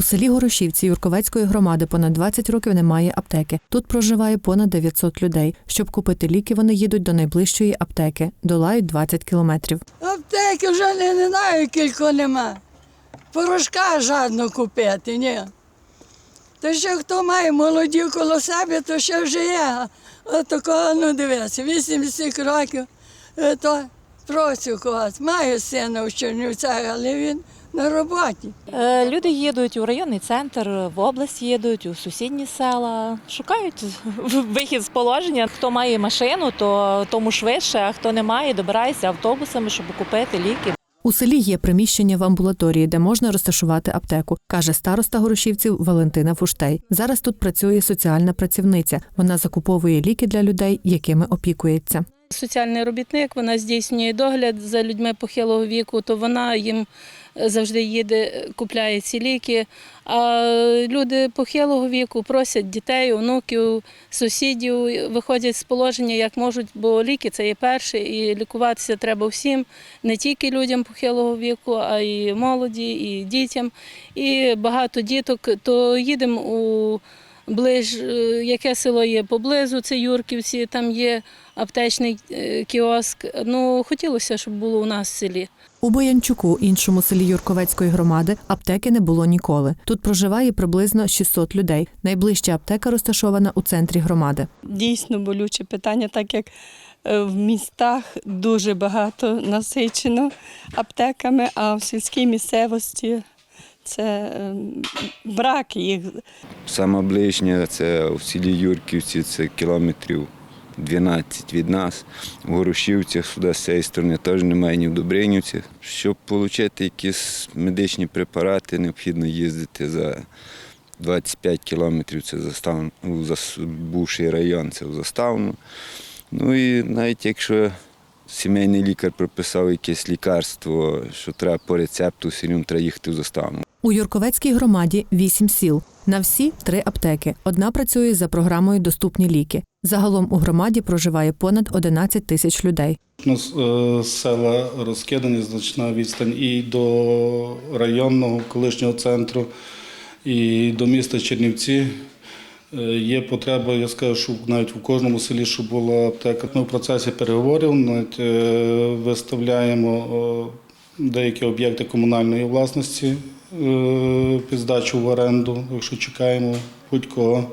У селі Горошівці Юрковецької громади понад 20 років немає аптеки. Тут проживає понад 900 людей. Щоб купити ліки, вони їдуть до найближчої аптеки, долають 20 кілометрів. Аптеки вже не, не знаю, кілько нема. Порошка жадно купити, ні. То що хто має молоді коло себе, то ще вже є. От такого, ну дивися, 80 років, е, то просю когось. Маю сина в Чернівцях, але він на роботі. Е, Люди їдуть у районний центр, в область їдуть, у сусідні села, шукають вихід з положення. Хто має машину, то тому швидше, а хто не має, добирається автобусами, щоб купити ліки. У селі є приміщення в амбулаторії, де можна розташувати аптеку, каже староста Горошівців Валентина Фуштей. Зараз тут працює соціальна працівниця. Вона закуповує ліки для людей, якими опікується. Соціальний робітник, вона здійснює догляд за людьми похилого віку, то вона їм е, завжди їде, купляє ці ліки. А люди похилого віку просять дітей, онуків, сусідів, виходять з положення як можуть, бо ліки це є перше, і лікуватися треба всім, не тільки людям похилого віку, а й молоді, і дітям. І багато діток, то їдемо у ближ, е, яке село є поблизу, це Юрківці, там є аптечний е, кіоск. Ну, хотілося, щоб було у нас в селі. У Боянчуку, іншому селі Юрковецької громади, аптеки не було ніколи. Тут проживає приблизно 600 людей. Найближча аптека розташована у центрі громади. дійсно болюче питання, так як е, в містах дуже багато насичено аптеками, а в сільській місцевості це е, брак їх. Саме ближнє це в селі Юрківці, це кілометрів 12 від нас. В Горошівцях сюди з цієї сторони теж немає ні в Добринівці. Щоб отримати якісь медичні препарати, необхідно їздити за 25 кілометрів. Це застав... бувший район, це в заставну. Ну і навіть якщо сімейний лікар прописав якесь лікарство, що треба по рецепту, все треба їхати в заставну. У Юрковецькій громаді вісім сіл. На всі три аптеки. Одна працює за програмою Доступні ліки. Загалом у громаді проживає понад 11 тисяч людей. У нас е, села розкидані, значна відстань і до районного колишнього центру, і до міста Чернівці. Е, Є потреба, я скажу, що навіть у кожному селі, щоб була аптека. Ми в процесі переговорів навіть е, виставляємо е, деякі об'єкти комунальної власності під здачу в оренду, якщо чекаємо будь-кого,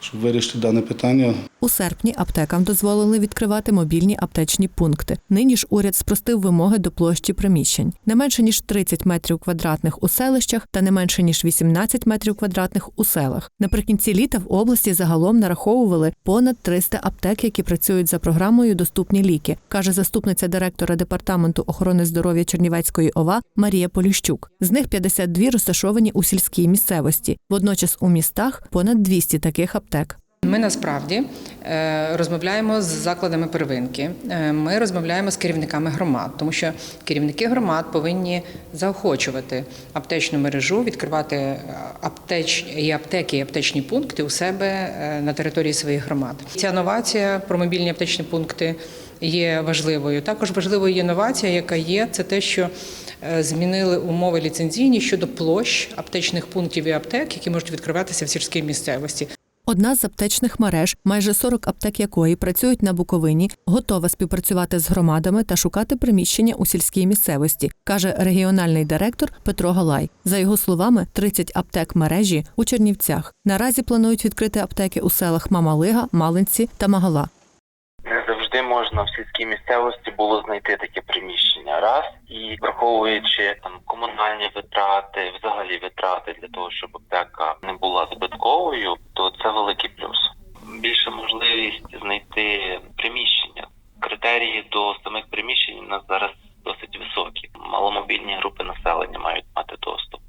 щоб вирішити дане питання. У серпні аптекам дозволили відкривати мобільні аптечні пункти. Нині ж уряд спростив вимоги до площі приміщень. Не менше ніж 30 метрів квадратних у селищах та не менше ніж 18 метрів квадратних у селах. Наприкінці літа в області загалом нараховували понад 300 аптек, які працюють за програмою Доступні ліки, каже заступниця директора департаменту охорони здоров'я Чернівецької ОВА Марія Поліщук. З них 52 розташовані у сільській місцевості. Водночас у містах понад 200 таких аптек. Ми насправді е, розмовляємо з закладами первинки. е, Ми розмовляємо з керівниками громад, тому що керівники громад повинні заохочувати аптечну мережу, відкривати е, аптеч і аптеки, і аптечні пункти у себе на території своїх громад. Ця новація про мобільні аптечні пункти є важливою. Також важливою є новація, яка є, це те, що змінили умови ліцензійні щодо площ аптечних пунктів і аптек, які можуть відкриватися в сільській місцевості. Одна з аптечних мереж, майже 40 аптек якої працюють на Буковині, готова співпрацювати з громадами та шукати приміщення у сільській місцевості, каже регіональний директор Петро Галай. За його словами, 30 аптек мережі у Чернівцях. Наразі планують відкрити аптеки у селах Мамалига, Малинці та Магала. не завжди можна в сільській місцевості було знайти таке приміщення. Раз і враховуючи там комунальні витрати, взагалі витрати для того, щоб аптека не була збитковою, то це великий плюс. Більша можливість знайти приміщення. Критерії до самих приміщень у нас зараз досить високі. Маломобільні групи населення мають мати доступ.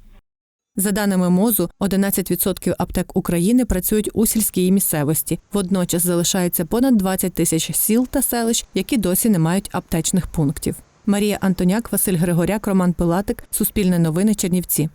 За даними МОЗу, 11% аптек України працюють у сільській місцевості. Водночас залишається понад 20 тисяч сіл та селищ, які досі не мають аптечних пунктів. Марія Антоняк, Василь Григоряк, Роман Пилатик, Суспільне новини, Чернівці.